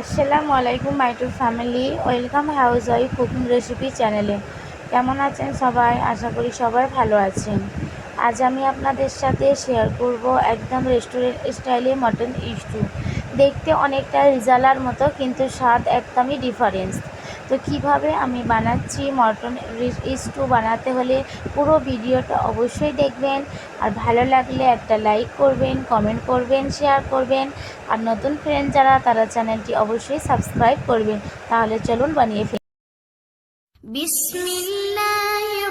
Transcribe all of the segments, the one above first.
আসসালামু আলাইকুম, my to family. Welcome housewife cooking recipe চ্যানেলে। কেমন আছেন সবাই? আশা করি সবাই ভালো আছেন। আজ আমি আপনাদের সাথে শেয়ার করব একদম রেস্টুরেন্ট স্টাইলে মটন স্টু দেখতে অনেকটা রিজালার মতো, কিন্তু স্বাদ একদমই ডিফারেন্স তো কীভাবে আমি বানাচ্ছি মটন স্টু বানাতে হলে পুরো ভিডিওটা অবশ্যই দেখবেন। আর ভালো লাগলে একটা লাইক করবেন কমেন্ট করবেন শেয়ার করবেন। আর নতুন ফ্রেন্ড যারা, তারা চ্যানেলটি অবশ্যই সাবস্ক্রাইব করবেন। তাহলে চলুন বানিয়ে ফেলি। বিসমিল্লাহির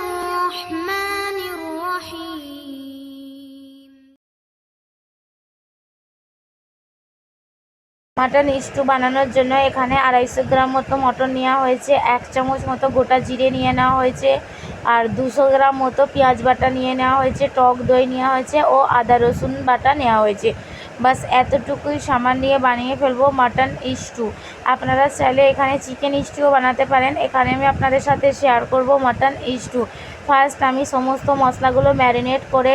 মাটন স্টু বানানোর জন্য এখানে আড়াইশো গ্রাম মতো মটন নেওয়া হয়েছে, এক চামচ মতো গোটা জিরে নিয়ে নেওয়া হয়েছে, আর দুশো গ্রাম মতো পেঁয়াজ বাটা নিয়ে নেওয়া হয়েছে, টক দই নেওয়া হয়েছে ও আদা রসুন বাটা নেওয়া হয়েছে। বাস এতটুকুই সামান দিয়ে বানিয়ে ফেলব মাটন স্টু আপনারা চাইলে এখানে চিকেন স্টুও বানাতে পারেন, এখানে আমি আপনাদের সাথে শেয়ার করব মাটন স্টু ফার্স্ট আমি সমস্ত মশলাগুলো ম্যারিনেট করে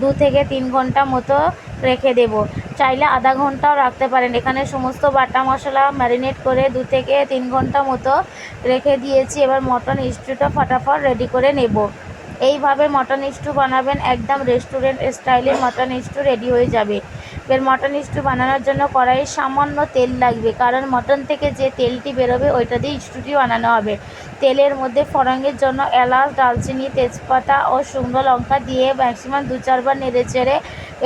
দু থেকে তিন ঘণ্টা মতো রেখে দেব। চাইলে আধা ঘন্টাও রাখতে পারেন। এখানে সমস্ত বাটা মশলা ম্যারিনেট করে দু থেকে তিন ঘণ্টা মতো রেখে দিয়েছি। এবার মটন স্টুটা ফটাফট রেডি করে নেব। এইভাবে মটন স্টু বানাবেন, একদম রেস্টুরেন্ট স্টাইলে মটন স্টু রেডি হয়ে যাবে। এর মটন স্টু বানানোর জন্য কড়াইয়ে সামান্য তেল লাগবে, কারণ মটন থেকে যে তেলটি বেরোবে, ওইটা দিয়ে স্টুটি বানানো হবে। তেলের মধ্যে ফড়ঙের জন্য এলাচ দালচিনি তেজপাতা ও শুকনো লঙ্কা দিয়ে ম্যাক্সিমাম দু চারবার নেড়ে চেড়ে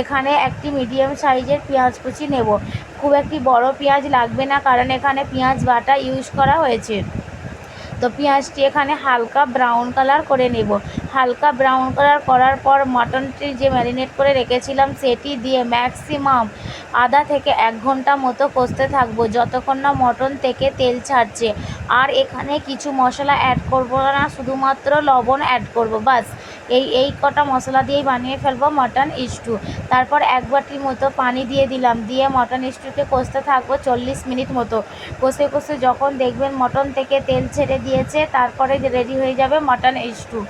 এখানে একটি মিডিয়াম সাইজের পেঁয়াজ কুচি নেব। খুব একটি বড় পেঁয়াজ লাগবে না, কারণ এখানে পেঁয়াজ বাটা ইউজ করা হয়েছে। তো পেঁয়াজটি এখানে হালকা ব্রাউন কালার করে নেব। হালকা ব্রাউন কালার করার পর মটনটি যে ম্যারিনেট করে রেখেছিলাম সেটি দিয়ে ম্যাক্সিমাম আধা থেকে এক ঘণ্টা মতো কষতে থাকব। যতক্ষণ না মটন থেকে তেল ছাড়ছে। আর এখানে কিছু মশলা অ্যাড করব না, শুধুমাত্র লবণ অ্যাড করব, বাস। এই এই কটা মশলা দিয়েই বানিয়ে ফেলব মটন স্টু তারপর এক বাটির মতো পানি দিয়ে দিলাম, দিয়ে মটন স্টুকে কষতে থাকব চল্লিশ মিনিট মতো। কষে কষে যখন দেখবেন মটন থেকে তেল ছেড়ে দিয়েছে, তারপরে রেডি হয়ে যাবে মটন স্টু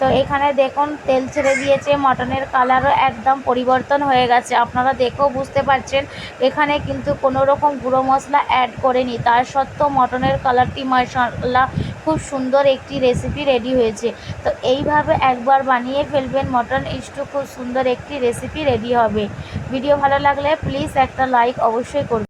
তো এখানে দেখুন, তেল ছেড়ে দিয়েছে মটনের কালারও একদম পরিবর্তন হয়ে গেছে। আপনারা দেখেও বুঝতে পারছেন, এখানে কিন্তু কোনো রকম গুঁড়ো মশলা অ্যাড করেনি। তার সত্ত্বেও মটনের কালারটি মশলা খুব সুন্দর একটি রেসিপি রেডি হয়েছে। তো এইভাবে একবার বানিয়ে ফেলবেন মটন স্টু খুব সুন্দর একটি রেসিপি রেডি হবে। ভিডিও ভালো লাগলে প্লিজ একটা লাইক অবশ্যই করবেন।